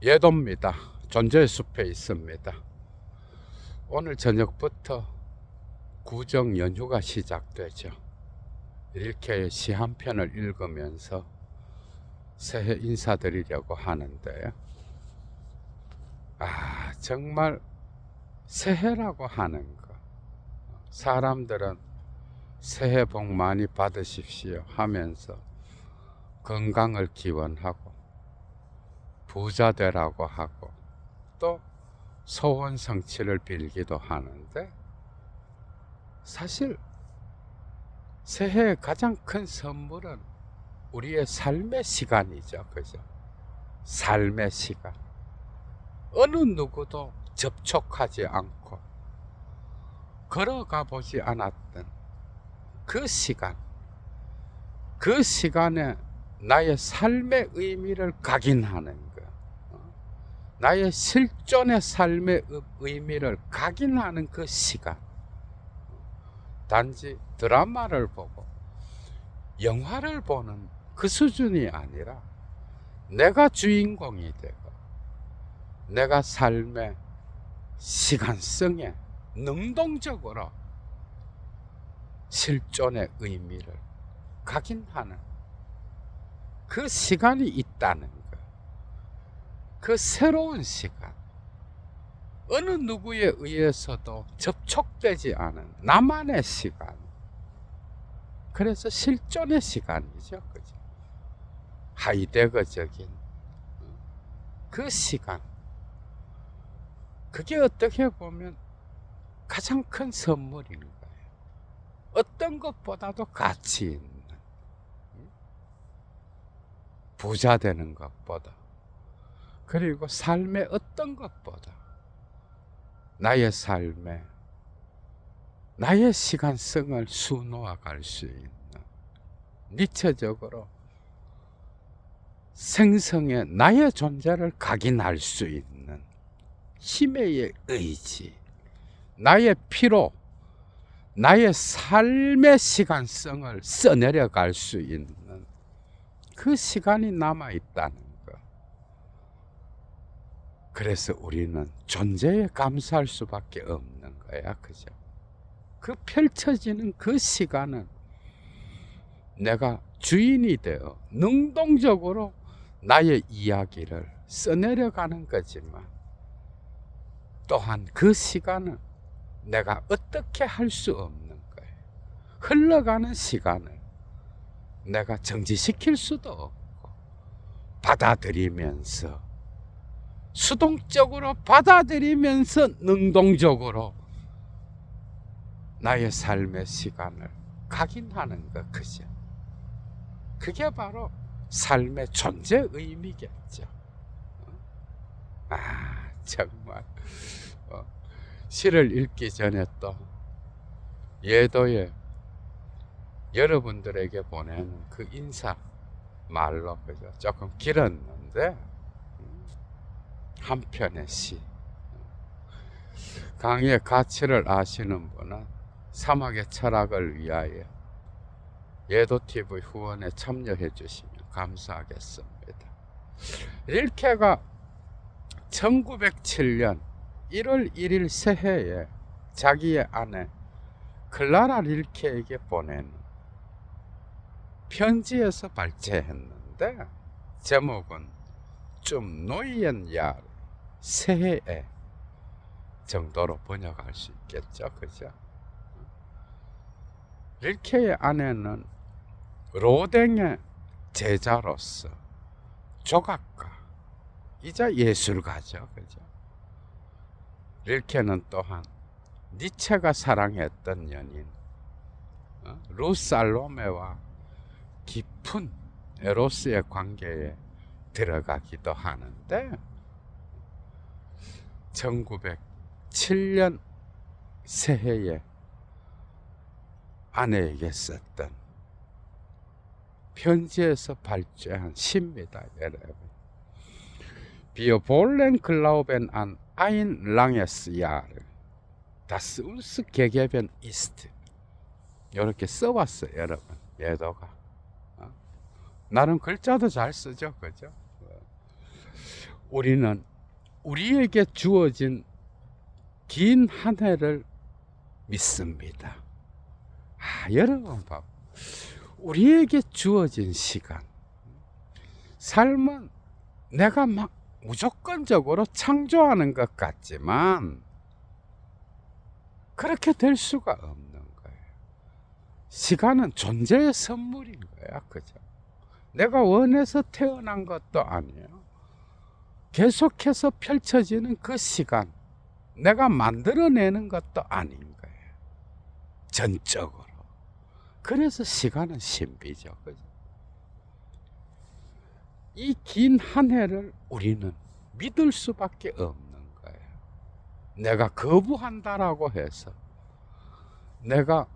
예도입니다. 존재의 숲에 있습니다. 오늘 저녁부터 구정 연휴가 시작되죠. 이렇게 시 한 편을 읽으면서 새해 인사드리려고 하는데요. 아, 정말 새해라고 하는 거. 사람들은 새해 복 많이 받으십시오 하면서 건강을 기원하고 부자 되라고 하고 또 소원 성취를 빌기도 하는데 사실 새해의 가장 큰 선물은 우리의 삶의 시간이죠. 그죠? 삶의 시간. 어느 누구도 접촉하지 않고 걸어가 보지 않았던 그 시간. 그 시간에 나의 삶의 의미를 각인하는? 나의 실존의 삶의 의- 의미를 각인하는 그 시간. 단지 드라마를 보고 영화를 보는 그 수준이 아니라 내가 주인공이 되고 내가 삶의 시간성에 능동적으로 실존의 의미를 각인하는 그 시간이 있다는 것. 그 새로운 시간. 어느 누구에 의해서도 접촉되지 않은 나만의 시간. 그래서 실존의 시간이죠. 그죠? 하이데거적인 그 시간. 그게 어떻게 보면 가장 큰 선물인 거예요. 어떤 것보다도 가치 있는. 부자 되는 것보다 그리고 삶의 어떤 것보다 나의 삶에 나의 시간성을 수놓아 갈 수 있는 니체적으로 생성의 나의 존재를 각인할 수 있는 힘의 의지, 나의 피로, 나의 삶의 시간성을 써내려 갈 수 있는 그 시간이 남아 있다는 거. 그래서 우리는 존재에 감사할 수밖에 없는 거야, 그죠? 그 펼쳐지는 그 시간은 내가 주인이 되어 능동적으로 나의 이야기를 써내려가는 거지만 또한 그 시간은 내가 어떻게 할 수 없는 거예요. 흘러가는 시간을 내가 정지시킬 수도 없고 받아들이면서 수동적으로 받아들이면서 능동적으로 나의 삶의 시간을 각인하는 것 그죠? 그게 바로 삶의 존재 의미겠죠. 아 정말 어, 시를 읽기 전에 또 예도에 여러분들에게 보내는 그 인사 말로 그죠 조금 길었는데 음, 한 편의 시 강의 가치를 아시는 분은 사막의 철학을 위하여 예도 TV 후원에 참여해 주시면 감사하겠습니다. 릴케가 1907년 1월 1일 새해에 자기의 아내 클라라 릴케에게 보낸 편지에서 발제했는데 제목은 좀 노이엔 야 새해에 정도로 번역할 수 있겠죠, 그죠? 릴케의 아내는 로댕의 제자로서 조각가 이자 예술가죠, 그죠? 릴케는 또한 니체가 사랑했던 연인 어? 루살로메와 깊은 에로스의 관계에 들어가기도 하는데 1907년 새해에 아내에게 썼던 편지에서 발제한 시입니다, 여러분. Wollen glauben an ein langes Jahr, das uns gegeben ist. 이렇게 써왔어요, 여러분. 예도가. 어? 나름 글자도 잘 쓰죠, 그죠? 어. 우리는 우리에게 주어진 긴 한 해를 믿습니다. 아, 여러분 봐. 우리에게 주어진 시간. 삶은 내가 막 무조건적으로 창조하는 것 같지만 그렇게 될 수가 없는 거예요. 시간은 존재의 선물인 거야. 그죠? 내가 원해서 태어난 것도 아니에요. 계속해서 펼쳐지는 그 시간, 내가 만들어내는 것도 아닌 거예요. 전적으로. 그래서 시간은 신비죠. 그죠? 이긴 한 해를 우리는 믿을 수밖에 없는 거예요. 내가 거부한다라고 해서 내가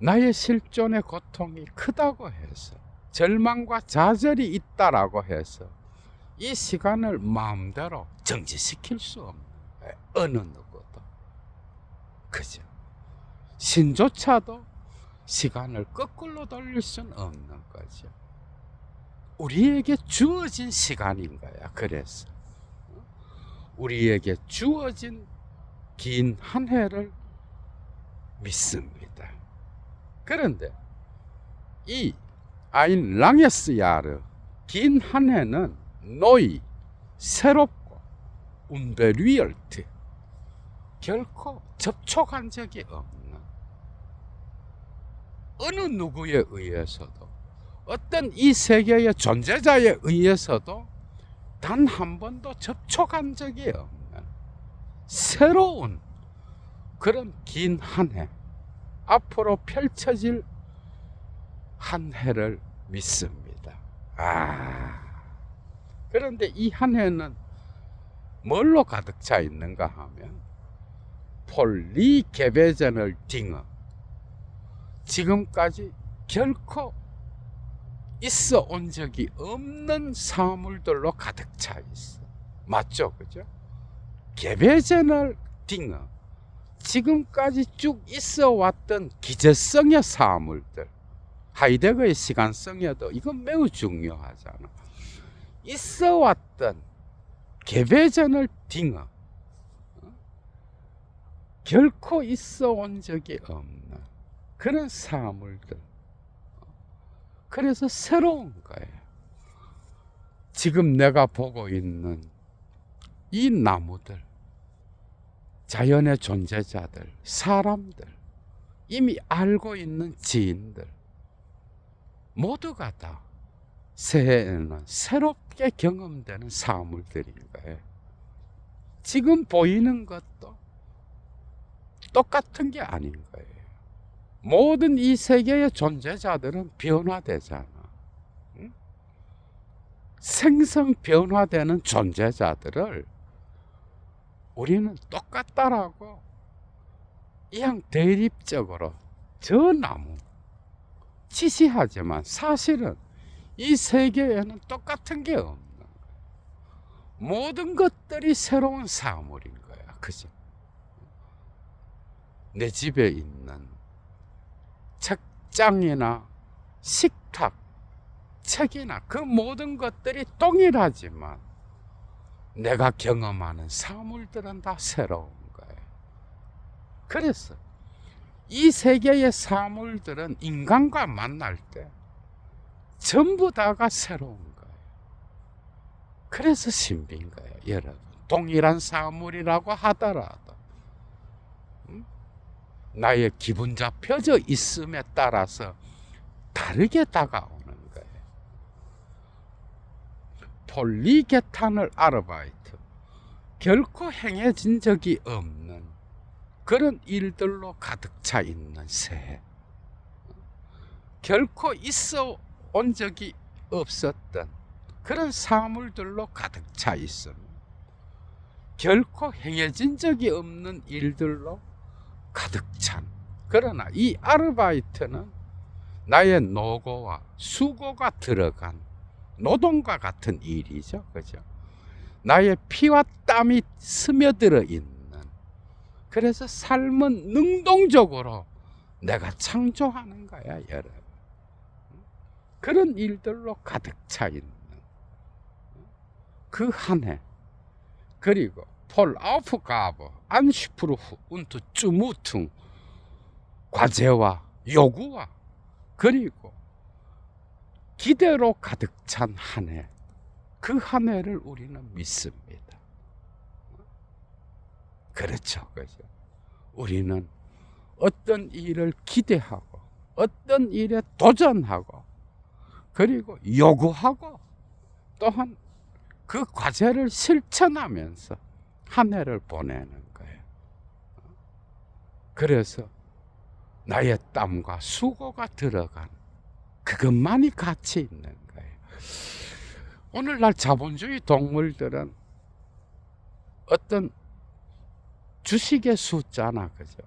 나의 실존의 고통이 크다고 해서 절망과 좌절이 있다라고 해서 이 시간을 마음대로 정지시킬 수 없는. 어느 누구도. 그죠? 신조차도 시간을 거꾸로 돌릴 수는 없는 거죠. 우리에게 주어진 시간인 거야. 그래서 우리에게 주어진 긴 한 해를 믿습니다. 그런데 이 아인 랑에스 야르 긴 한 해는 노이 새롭고 운베리얼트 결코 접촉한 적이 없는 어느 누구에 의해서도 어떤 이 세계의 존재자에 의해서도 단 한 번도 접촉한 적이 없는 새로운 그런 긴 한 해, 앞으로 펼쳐질 한 해를 믿습니다. 아. 그런데 이 한 해는 뭘로 가득 차 있는가 하면 폴리 개배전을 딩어 지금까지 결코 있어 온 적이 없는 사물들로 가득 차 있어. 맞죠? 그죠? 개배전을 딩어 지금까지 쭉 있어 왔던 기재성의 사물들 하이데거의 시간성에도 이건 매우 중요하잖아. 있어 왔던 개배전을 딩어 결코 있어 온 적이 없는 그런 사물들. 그래서 새로운 거예요. 지금 내가 보고 있는 이 나무들, 자연의 존재자들, 사람들, 이미 알고 있는 지인들, 모두가 다 새해에는 새롭게 경험되는 사물들인 거예요. 지금 보이는 것도 똑같은 게 아닌 거예요. 모든 이 세계의 존재자들은 변화되잖아. 응? 생성 변화되는 존재자들을 우리는 똑같다라고 그냥 대립적으로 저 나무 지시하지만 사실은 이 세계에는 똑같은 게 없는 거야. 모든 것들이 새로운 사물인 거야. 그죠? 내 집에 있는 책장이나 식탁, 책이나 그 모든 것들이 동일하지만 내가 경험하는 사물들은 다 새로운 거예요. 그래서 이 세계의 사물들은 인간과 만날 때 전부 다가 새로운 거예요. 그래서 신비인 거예요, 여러분. 동일한 사물이라고 하더라도 음? 나의 기분 잡혀져 있음에 따라서 다르게 다가오는 거예요. 폴리게탄을 아르바이트 결코 행해진 적이 없는 그런 일들로 가득 차 있는 새해. 결코 있어 온 적이 없었던 그런 사물들로 가득 차 있음. 결코 행해진 적이 없는 일들로 가득 찬. 그러나 이 아르바이트는 나의 노고와 수고가 들어간 노동과 같은 일이죠. 그죠? 나의 피와 땀이 스며들어 있는. 그래서 삶은 능동적으로 내가 창조하는 거야, 여러분. 그런 일들로 가득 차 있는. 그 한 해 그리고 폴 아우프가브 안슈프루프 운트 쭈무퉁 과제와 요구와 그리고 기대로 가득 찬 한 해. 그 한 해를 우리는 믿습니다. 그렇죠. 그죠. 우리는 어떤 일을 기대하고 어떤 일에 도전하고 그리고 요구하고 또한 그 과제를 실천하면서 한 해를 보내는 거예요. 그래서 나의 땀과 수고가 들어간 그것만이 가치 있는 거예요. 오늘날 자본주의 동물들은 어떤 주식의 숫자나 그죠?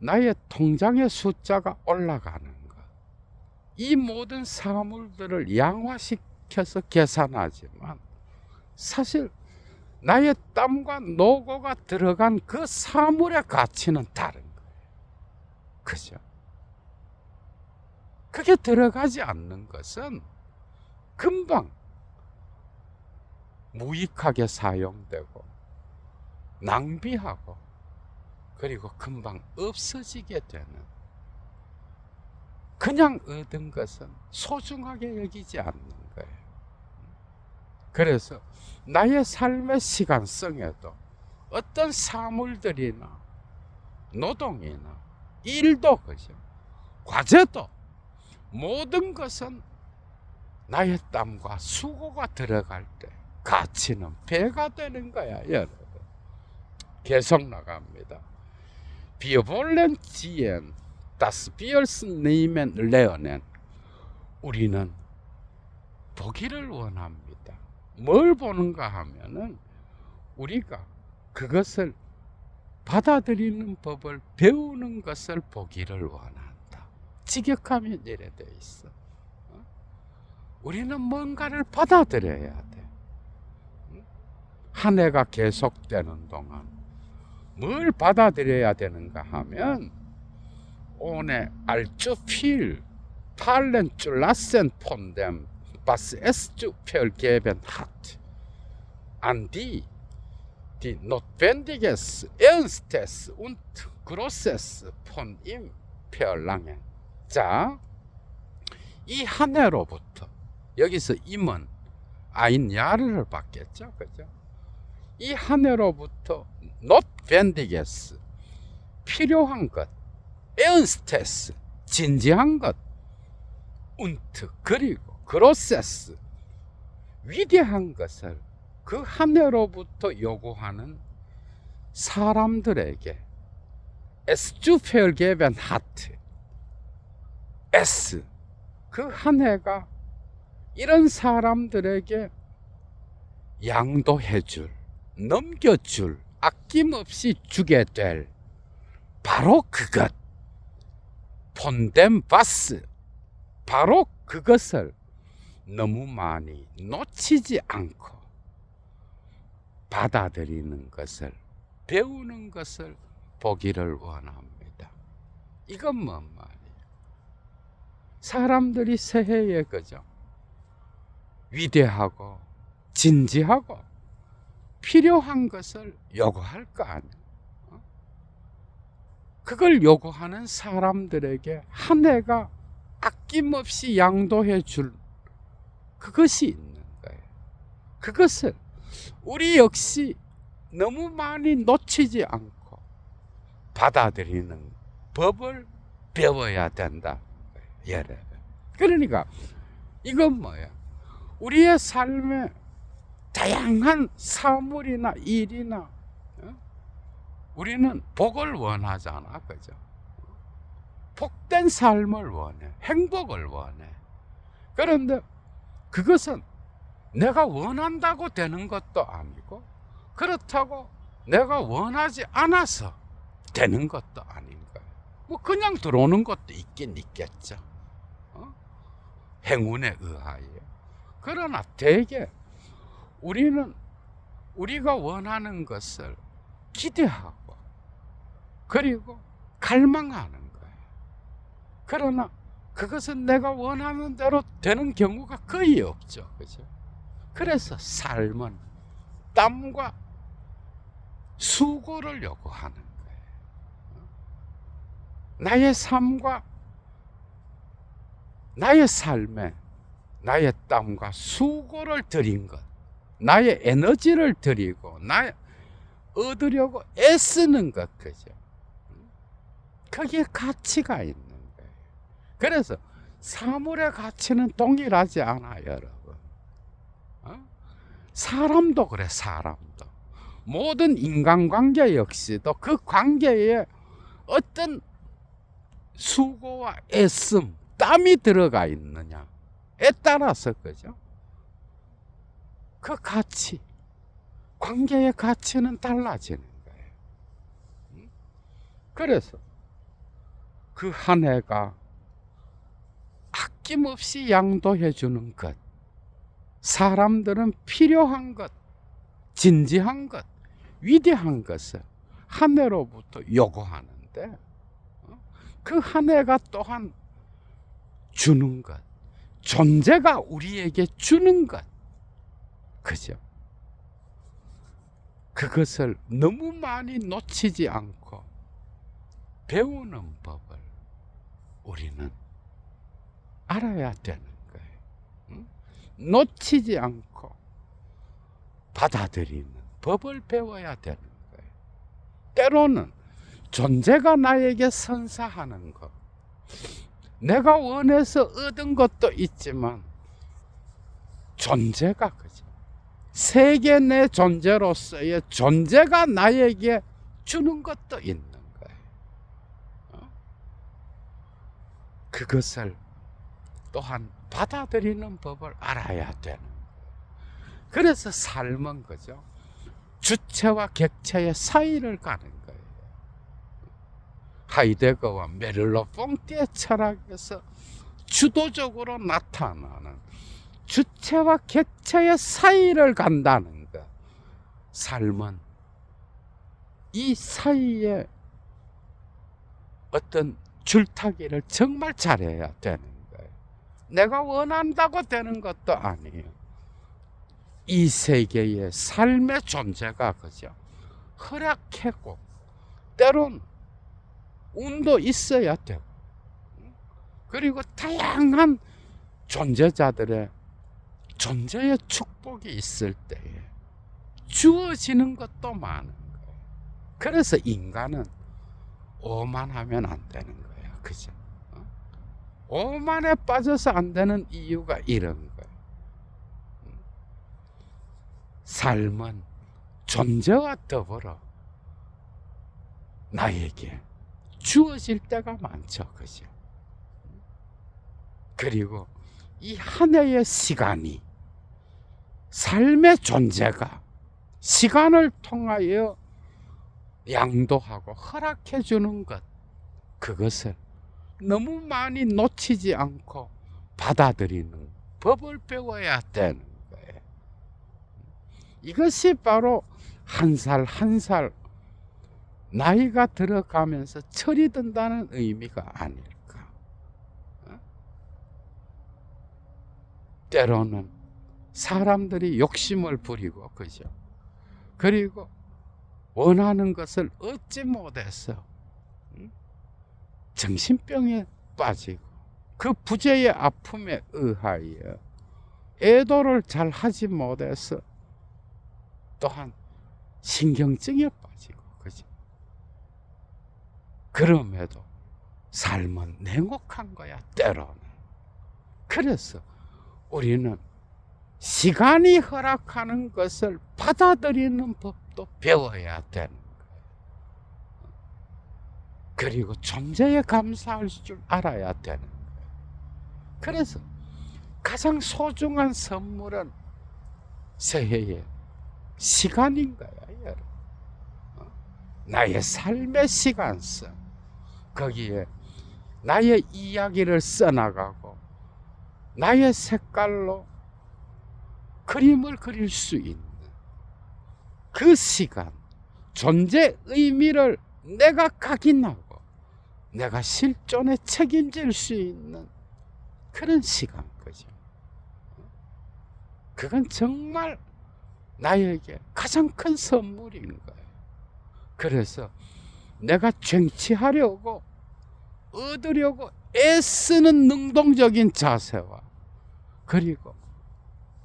나의 통장의 숫자가 올라가는 것. 이 모든 사물들을 양화시켜서 계산하지만 사실 나의 땀과 노고가 들어간 그 사물의 가치는 다른 거예요. 그죠? 그게 들어가지 않는 것은 금방 무익하게 사용되고 낭비하고 그리고 금방 없어지게 되는 그냥 얻은 것은 소중하게 여기지 않는 거예요. 그래서 나의 삶의 시간성에도 어떤 사물들이나 노동이나 일도 그죠. 과제도 모든 것은 나의 땀과 수고가 들어갈 때 가치는 배가 되는 거야, 여러분. 계속 나갑니다. Wollen ziehen, das Biers nehmen lernen. 우리는 보기를 원합니다. 뭘 보는가 하면은 우리가 그것을 받아들이는 법을 배우는 것을 보기를 원한다. 직역하면 이래 돼 있어. 어? 우리는 뭔가를 받아들여야 돼. 응? 한 해가 계속되는 동안 뭘 받아들여야 되는가 하면 오늘 알주 필 탈렌 줄 라센 폰뎀 바스 에스주 펠 게벤 하트 안디 die notwendiges Ernstes und Großes von ihm verlangen. 자, 이 한 해로부터 여기서 임은 아인 야를 받겠죠, 그죠? 이 한 해로부터 notwendiges 필요한 것, Ernstes 진지한 것, und 그리고 Großes 위대한 것을 그한 해로부터 요구하는 사람들에게 에스주페얼게벤 하트 S 그 한 해가 이런 사람들에게 양도해줄 넘겨줄 아낌없이 주게 될 바로 그것 폰뎀 바스 바로 그것을 너무 많이 놓치지 않고 받아들이는 것을 배우는 것을 보기를 원합니다. 이건 뭔 말이에요? 사람들이 새해에 그죠? 위대하고 진지하고 필요한 것을 요구할 거 아니에요. 어? 그걸 요구하는 사람들에게 한 해가 아낌없이 양도해 줄 그것이 있는 거예요. 그것을 우리 역시 너무 많이 놓치지 않고 받아들이는 법을 배워야 된다. 그러니까 이건 뭐야? 우리의 삶에 다양한 사물이나 일이나 어? 우리는 복을 원하잖아, 그죠? 복된 삶을 원해, 행복을 원해. 그런데 그것은 내가 원한다고 되는 것도 아니고 그렇다고 내가 원하지 않아서 되는 것도 아닌 거예요. 뭐 그냥 들어오는 것도 있긴 있겠죠. 어? 행운에 의하여. 그러나 대개 우리는 우리가 원하는 것을 기대하고 그리고 갈망하는 거예요. 그러나 그것은 내가 원하는 대로 되는 경우가 거의 없죠. 그죠? 그래서 삶은 땀과 수고를 요구하는 거예요. 나의 삶과 나의 삶에 나의 땀과 수고를 들인 것, 나의 에너지를 들이고 나 얻으려고 애쓰는 것 그죠? 거기에 가치가 있는 거예요. 그래서 사물의 가치는 동일하지 않아 여러분. 어? 사람도 그래 사람도 모든 인간관계 역시도 그 관계에 어떤 수고와 애씀, 땀이 들어가 있느냐에 따라서 그죠? 그 가치, 관계의 가치는 달라지는 거예요. 음? 그래서 그 한 해가 아낌없이 양도해 주는 것, 사람들은 필요한 것, 진지한 것, 위대한 것을 한 해로부터 요구하는데 그 한 해가 또한 주는 것, 존재가 우리에게 주는 것, 그죠? 그것을 너무 많이 놓치지 않고 배우는 법을 우리는 알아야 되는 거예요. 응? 놓치지 않고 받아들이는 법을 배워야 되는 거예요. 때로는 존재가 나에게 선사하는 것, 내가 원해서 얻은 것도 있지만 존재가 그죠. 세계 내 존재로서의 존재가 나에게 주는 것도 있는 거예요. 어? 그것을 또한 받아들이는 법을 알아야 되는. 그래서 삶은 그죠. 주체와 객체의 사이를 가는 거예요. 하이데거와 메를로 뽕띠의 철학에서 주도적으로 나타나는 주체와 객체의 사이를 간다는 것. 삶은 이 사이에 어떤 줄타기를 정말 잘해야 되는 거예요. 내가 원한다고 되는 것도 아니에요. 이 세계의 삶의 존재가 그죠. 허락했고, 때론 운도 있어야 되고, 그리고 다양한 존재자들의 존재의 축복이 있을 때에 주어지는 것도 많은 거예요. 그래서 인간은 오만하면 안 되는. 그죠? 어? 오만에 빠져서 안 되는 이유가 이런 거예요. 음. 삶은 존재와 더불어 나에게 주어질 때가 많죠. 그죠? 그리고 이 한 해의 시간이 삶의 존재가 시간을 통하여 양도하고 허락해 주는 것 그것을 너무 많이 놓치지 않고 받아들이는 법을 배워야 되는 거예요. 이것이 바로 한 살 한 살 나이가 들어가면서 철이 든다는 의미가 아닐까. 어? 때로는 사람들이 욕심을 부리고 그죠. 그리고 원하는 것을 얻지 못해서 음? 정신병에 빠지고 그 부재의 아픔에 의하여 애도를 잘 하지 못해서 또한 신경증에 빠지고 그죠. 그럼에도 삶은 냉혹한 거야 때로는. 그래서 우리는 시간이 허락하는 것을 받아들이는 법도 배워야 되는. 그리고 존재에 감사할 줄 알아야 되는 거예요. 그래서 가장 소중한 선물은 새해의 시간인 거야, 여러분. 어? 나의 삶의 시간성. 거기에 나의 이야기를 써나가고, 나의 색깔로 그림을 그릴 수 있는 그 시간, 존재 의미를 내가 각인하고 내가 실존에 책임질 수 있는 그런 시간 거죠. 그건 정말 나에게 가장 큰 선물인 거예요. 그래서 내가 쟁취하려고 얻으려고 애쓰는 능동적인 자세와 그리고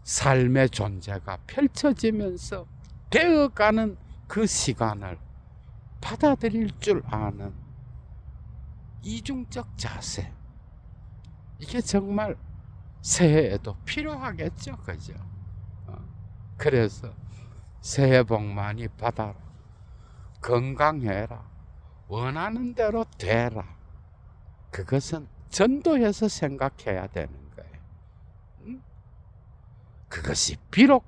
삶의 존재가 펼쳐지면서 되어가는 그 시간을 받아들일 줄 아는 이중적 자세. 이게 정말 새해에도 필요하겠죠, 그죠? 어. 그래서 새해 복 많이 받아라. 건강해라. 원하는 대로 되라. 그것은 전도해서 생각해야 되는 거예요. 음? 그것이 비록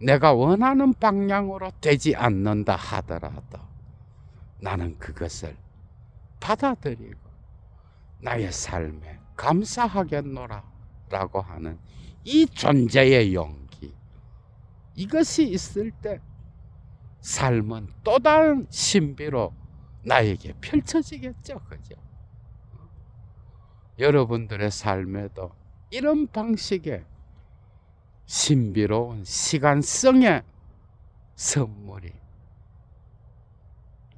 내가 원하는 방향으로 되지 않는다 하더라도 나는 그것을 받아들이고 나의 삶에 감사하겠노라 라고 하는 이 존재의 용기. 이것이 있을 때 삶은 또 다른 신비로 나에게 펼쳐지겠죠. 그죠? 여러분들의 삶에도 이런 방식의 신비로운 시간성의 선물이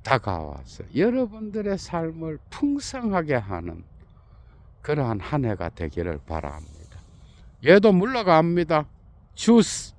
다가와서 여러분들의 삶을 풍성하게 하는 그러한 한 해가 되기를 바랍니다. 얘도 물러갑니다. 주스.